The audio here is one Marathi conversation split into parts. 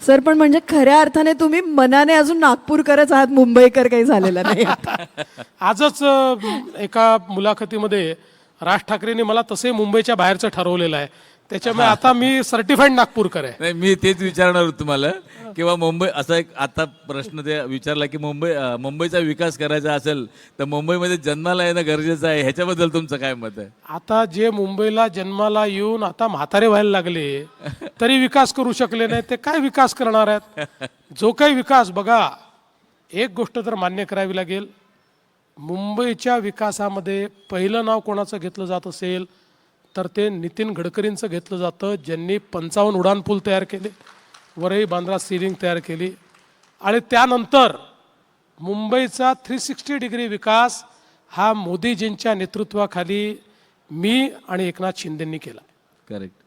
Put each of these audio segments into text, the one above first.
सर पण म्हणजे खऱ्या अर्थाने तुम्ही मनाने अजून नागपूरकरच आहात मुंबईकर काही झालेला नाही. आजच एका मुलाखतीमध्ये राज ठाकरेंनी मला तसे मुंबईच्या बाहेरचं ठरवलेलं आहे. त्याच्यामुळे आता मी सर्टिफाईड नागपूरकर आहे. नाही मी तेच विचारणार होतो तुम्हाला किंवा मुंबई असा एक आता प्रश्न ते विचारला की मुंबई मुंबईचा विकास करायचा असेल तर मुंबईमध्ये जन्माला येणं गरजेचं आहे ह्याच्याबद्दल तुमचं काय मत आहे? आता जे मुंबईला जन्माला येऊन आता म्हातारे व्हायला लागले तरी विकास करू शकले नाही ते काय विकास करणार आहेत? जो काही विकास बघा एक गोष्ट तर मान्य करावी लागेल. मुंबईच्या विकासामध्ये पहिलं नाव कोणाचं घेतलं जात असेल तर ते नितीन गडकरींचं घेतलं जातं ज्यांनी पंचावन्न उड्डाणपूल तयार केले वरही बांद्रा सिलिंग तयार केली. आणि त्यानंतर मुंबईचा थ्री सिक्स्टी डिग्री विकास हा मोदीजींच्या नेतृत्वाखाली मी आणि एकनाथ शिंदेंनी केला. करेक्ट.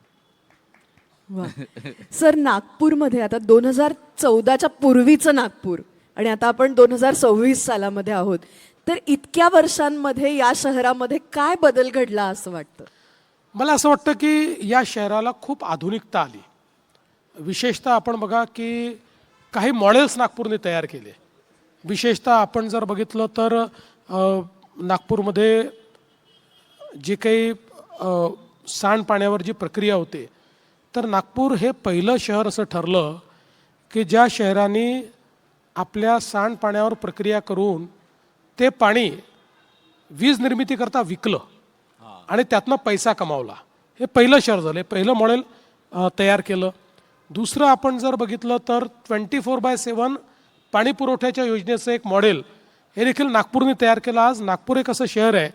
सर नागपूरमध्ये आता दोन हजार चौदाच्या पूर्वीचं नागपूर आणि आता आपण दोन हजार सव्वीस सालामध्ये आहोत. तर इतक्या वर्षांमध्ये या शहरामध्ये काय बदल घडला असं वाटतं? मला असं वाटतं की या शहराला खूप आधुनिकता आली. विशेषतः आपण बघा की काही मॉडेल्स नागपूरने तयार केले. विशेषतः आपण जर बघितलं तर नागपूरमध्ये जे काही सांडपाण्यावर जी प्रक्रिया होते तर नागपूर हे पहिलं शहर असं ठरलं की ज्या शहराने आपल्या सांडपाण्यावर प्रक्रिया करून ते पाणी वीज निर्मितीकरता विकलं आणि त्यातनं पैसा कमावला. हे पहिलं शहर झालं. हे पहिलं मॉडेल तयार केलं. दुसरं आपण जर बघितलं तर ट्वेंटी फोर बाय सेवन पाणी पुरवठ्याच्या योजनेचं एक मॉडेल हे देखील नागपूरने तयार केलं. आज नागपूर एक असं शहर आहे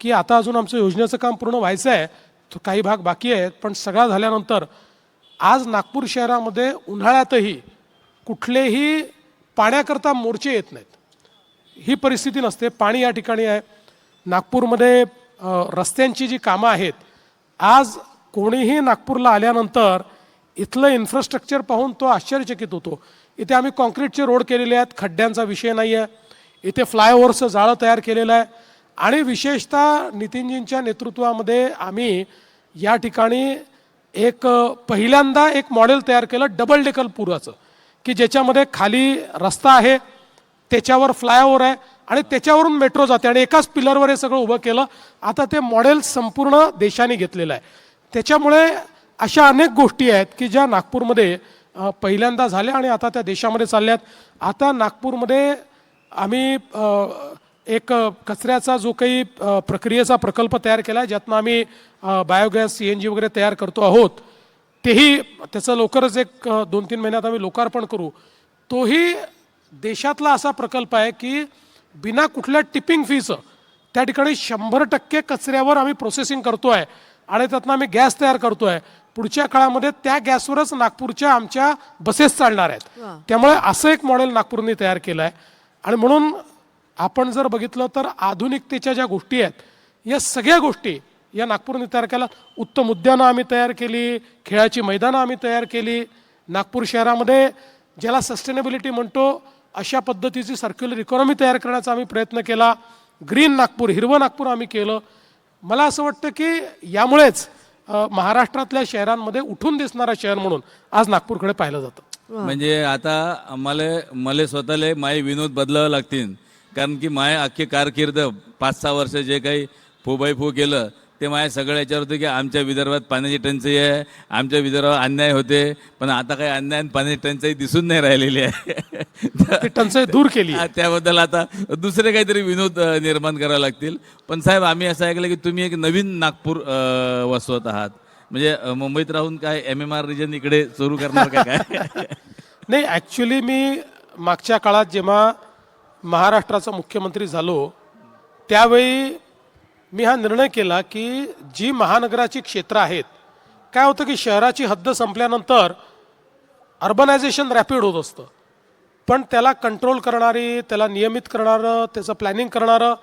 की आता अजून आमचं योजनेचं काम पूर्ण व्हायचं आहे. तो काही भाग बाकी आहेत पण सगळा झाल्यानंतर आज नागपूर शहरामध्ये उन्हाळ्यातही कुठलेही पाण्याकरता मोर्चे येत नाहीत. ही परिस्थिती नसते. पाणी या ठिकाणी आहे. नागपूरमध्ये रस्त्यांची जी कामं आहेत आज कोणीही नागपूरला आल्यानंतर इथलं इन्फ्रास्ट्रक्चर पाहून तो आश्चर्यचकित होतो. इथे आम्ही कॉन्क्रीटचे रोड केलेले आहेत. खड्ड्यांचा विषय नाही आहे इथे फ्लायओव्हरचं जाळं तयार केलेलं आहे. आणि विशेषतः नितीनजींच्या नेतृत्वामध्ये आम्ही या ठिकाणी एक पहिल्यांदा एक मॉडेल तयार केलं डबल डेकल पुराचं की ज्याच्यामध्ये खाली रस्ता आहे त्याच्यावर फ्लायओव्हर आहे आणि त्याच्यावरून मेट्रो जाते आणि एकाच पिलरवर हे सगळं उभं केलं. आता ते मॉडेल संपूर्ण देशाने घेतलेलं आहे. त्याच्यामुळे अशा अनेक गोष्टी आहेत की ज्या नागपूरमध्ये पहिल्यांदा झाल्या आणि आता त्या देशामध्ये चालल्यात. आता नागपूरमध्ये आम्ही एक कचऱ्याचा जो काही प्रक्रियेचा प्रकल्प तयार केला आहे ज्यातनं आम्ही बायोगॅस सी एन जी वगैरे तयार करतो आहोत तेही त्याचं लवकरच एक दोन तीन महिन्यात आम्ही लोकार्पण करू. तोही देशातला असा प्रकल्प आहे की बिना कुठल्या टिपिंग फीचं त्या ठिकाणी शंभर टक्के कचऱ्यावर आम्ही प्रोसेसिंग करतो आहे आणि त्यातनं आम्ही गॅस तयार करतो आहे. पुढच्या काळामध्ये त्या गॅसवरच नागपूरच्या आमच्या बसेस चालणार आहेत. त्यामुळे असं एक मॉडेल नागपूरने तयार केलं आहे. आणि म्हणून आपण जर बघितलं तर आधुनिकतेच्या ज्या गोष्टी आहेत या सगळ्या गोष्टी या नागपूरने तयार केल्या. उत्तम उद्यानं आम्ही तयार केली खेळाची मैदानं आम्ही तयार केली. नागपूर शहरामध्ये ज्याला सस्टेनेबिलिटी म्हणतो अशा पद्धतीची सर्क्युलर इकॉनॉमी तयार करण्याचा आम्ही प्रयत्न केला. ग्रीन नागपूर हिरवं नागपूर आम्ही केलं. मला असं वाटतं की यामुळेच महाराष्ट्रातल्या शहरांमध्ये उठून दिसणारा शहर म्हणून आज नागपूरकडे पाहिलं जातं. म्हणजे आता मला मला स्वतःला माय विनोद बदलावं लागतील. कारण की माय अख्खी कारकीर्द पाच सहा वर्ष जे काही फो बाय फो केलं ते माझ्या सगळं याच्यावर होतं की आमच्या विदर्भात पाण्याची टंचाई आहे आमच्या विदर्भात अन्याय होते पण आता काही अन्याय आणि पाण्याची टंचाई दिसून नाही राहिलेली आहे. टंचाई दूर केली त्याबद्दल आता दुसरे काहीतरी विनोद निर्माण करावे लागतील. पण साहेब आम्ही असं ऐकलं की तुम्ही एक नवीन नागपूर वसवत आहात. म्हणजे मुंबईत राहून काय एम एम आर रिजन इकडे सुरू करणार काय? नाही ॲक्च्युली मी मागच्या काळात जेव्हा महाराष्ट्राचा मुख्यमंत्री झालो त्यावेळी मी हा निर्णय केला की जी महानगराची क्षेत्र आहेत काय होतं की शहराची हद्द संपल्यानंतर अर्बनायझेशन रॅपिड होत असतं. पण त्याला कंट्रोल करणारी त्याला नियमित करणारं त्याचं प्लॅनिंग करणारं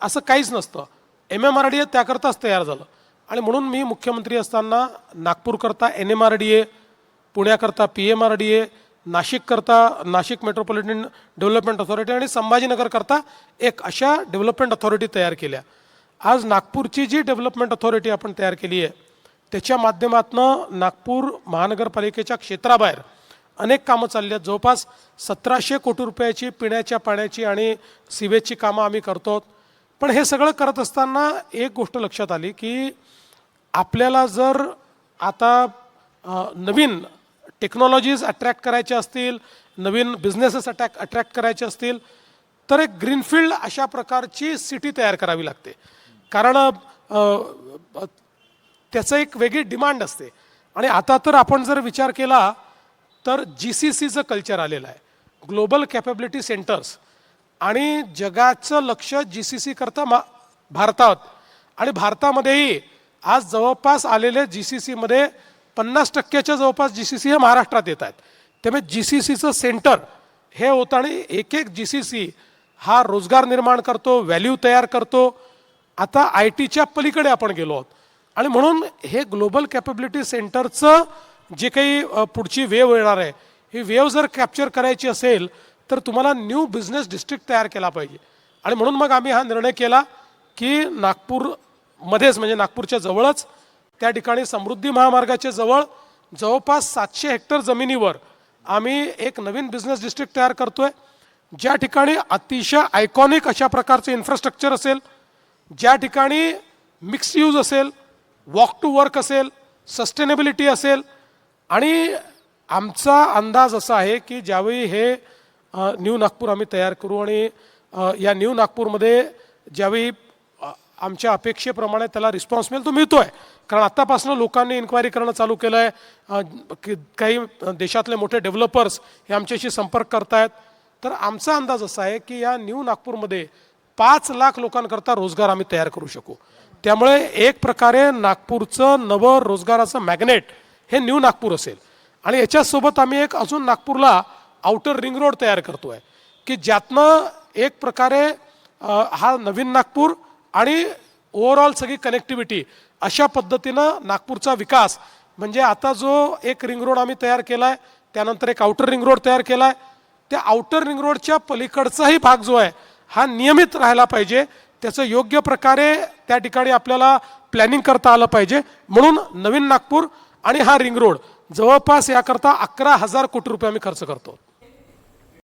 असं काहीच नसतं. M M R D A त्याकरताच तयार झालं. आणि म्हणून मी मुख्यमंत्री असताना नागपूरकरता N M R D A पुण्याकरता P M R D A नाशिककरता Nashik metropolitan development authority आणि संभाजीनगरकरता एक अशा डेव्हलपमेंट अथॉरिटी तयार केल्या. आज नागपूरची जी डेव्हलपमेंट अथॉरिटी आपण तयार केली आहे त्याच्या माध्यमातनं नागपूर महानगरपालिकेच्या क्षेत्राबाहेर अनेक कामं चालली आहेत. जवळपास सतराशे कोटी रुपयाची पिण्याच्या पाण्याची आणि सिवेजची कामं आम्ही करतो पण हे सगळं करत असताना एक गोष्ट लक्षात आली की आपल्याला जर आता नवीन टेक्नॉलॉजीज अट्रॅक्ट करायच्या असतील नवीन बिझनेसेस अटॅक अट्रॅक्ट करायचे असतील तर एक ग्रीनफील्ड अशा प्रकारची सिटी तयार करावी लागते. कारण त्याचं एक वेगळी डिमांड असते. आणि आता तर आपण जर विचार केला तर जी सी सीचं कल्चर आलेलं आहे. ग्लोबल कॅपेबिलिटी सेंटर्स आणि जगाचं लक्ष जी सी सी करता मा भारतात. आणि भारतामध्येही आज जवळपास आलेले जी सी सीमध्ये पन्नास टक्क्याच्या जवळपास जी सी सी हे महाराष्ट्रात येत आहेत. त्यामुळे जी सी सीचं सेंटर हे होतं आणि एक एक जी सी सी हा रोजगार निर्माण करतो व्हॅल्यू तयार करतो. आता आय टीच्या पलीकडे आपण गेलो आहोत. आणि म्हणून हे ग्लोबल कॅपेबिलिटी सेंटरचं जे काही पुढची वेव येणार आहे ही वेव जर कॅप्चर करायची असेल तर तुम्हाला न्यू बिझनेस डिस्ट्रिक्ट तयार केला पाहिजे. आणि म्हणून मग आम्ही हा निर्णय केला की नागपूरमध्येच म्हणजे नागपूरच्या जवळच त्या ठिकाणी समृद्धी महामार्गाच्या जवळ जवळपास सातशे हेक्टर जमिनीवर आम्ही एक नवीन बिझनेस डिस्ट्रिक्ट तयार करतोय. ज्या ठिकाणी अतिशय आयकॉनिक अशा प्रकारचं इन्फ्रास्ट्रक्चर असेल ज्या ठिकाणी मिक्स यूज असेल वॉक टू वर्क असेल सस्टेनेबिलिटी असेल. आणि आमचा अंदाज असा आहे की ज्यावेळी हे न्यू नागपूर आम्ही तयार करू आणि या न्यू नागपूरमध्ये ज्यावेळी आमच्या अपेक्षेप्रमाणे त्याला रिस्पॉन्स मिळेल तो मिळतो आहे कारण आत्तापासून लोकांनी इन्क्वायरी करणं चालू केलं आहे काही देशातले मोठे डेव्हलपर्स हे आमच्याशी संपर्क करतायत. तर आमचा अंदाज असा आहे की या न्यू नागपूरमध्ये पाच लाख लोकांकरता रोजगार आम्ही तयार करू शकू. त्यामुळे एक प्रकारे नागपूरचं नवं रोजगाराचं मॅग्नेट हे न्यू नागपूर असेल. आणि याच्यासोबत आम्ही एक अजून नागपूरला आउटर रिंग रोड तयार करतो आहे की ज्यातनं एक प्रकारे हा नवीन नागपूर आणि ओव्हरऑल सगळी कनेक्टिव्हिटी अशा पद्धतीनं नागपूरचा विकास म्हणजे आता जो एक रिंग रोड आम्ही तयार केला आहे त्यानंतर एक आउटर रिंग रोड तयार केला आहे त्या आउटर रिंग रोडच्या पलीकडचाही भाग जो आहे हा नियमित राहायला पाहिजे. त्याचं योग्य प्रकारे त्या ठिकाणी आपल्याला प्लॅनिंग करता आलं पाहिजे. म्हणून नवीन नागपूर आणि हा रिंग रोड जवळपास याकरता अकरा हजार कोटी रुपये आम्ही खर्च करतो.